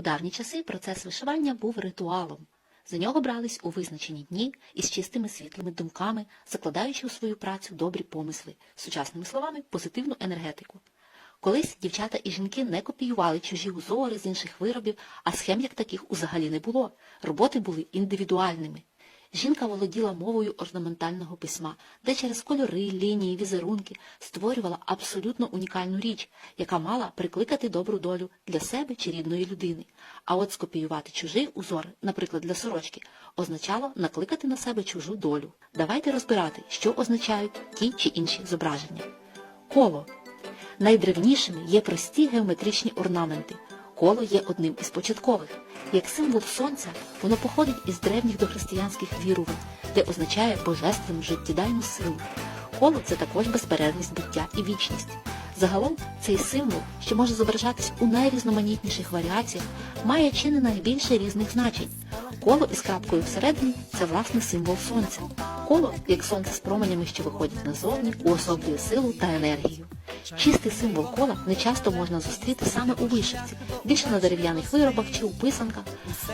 У давні часи процес вишивання був ритуалом. За нього брались у визначені дні із чистими світлими думками, закладаючи у свою працю добрі помисли, сучасними словами позитивну енергетику. Колись дівчата і жінки не копіювали чужі узори з інших виробів, а схем як таких узагалі не було. Роботи були індивідуальними. Жінка володіла мовою орнаментального письма, де через кольори, лінії, візерунки створювала абсолютно унікальну річ, яка мала прикликати добру долю для себе чи рідної людини. А от скопіювати чужий узор, наприклад, для сорочки, означало накликати на себе чужу долю. Давайте розбирати, що означають ті чи інші зображення. Коло. Найдревнішими є прості геометричні орнаменти. Коло є одним із початкових. Як символ сонця, воно походить із древніх дохристиянських вірувань, де означає божественну життєдайну силу. Коло це також безперервність буття і вічність. Загалом цей символ, що може зображатись у найрізноманітніших варіаціях, має чи не найбільше різних значень. Коло із крапкою всередині це власне символ сонця. Коло, як сонце з променями, що виходять назовні, уособлює силу та енергію. Чистий символ кола не часто можна зустріти саме у вишивці, більше на дерев'яних виробах чи у писанках,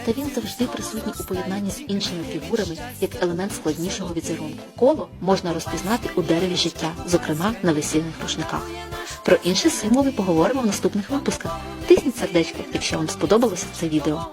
та він завжди присутній у поєднанні з іншими фігурами як елемент складнішого візерунку. Коло можна розпізнати у дереві життя, зокрема на весільних рушниках. Про інші символи поговоримо в наступних випусках. Тисніть сердечко, якщо вам сподобалося це відео.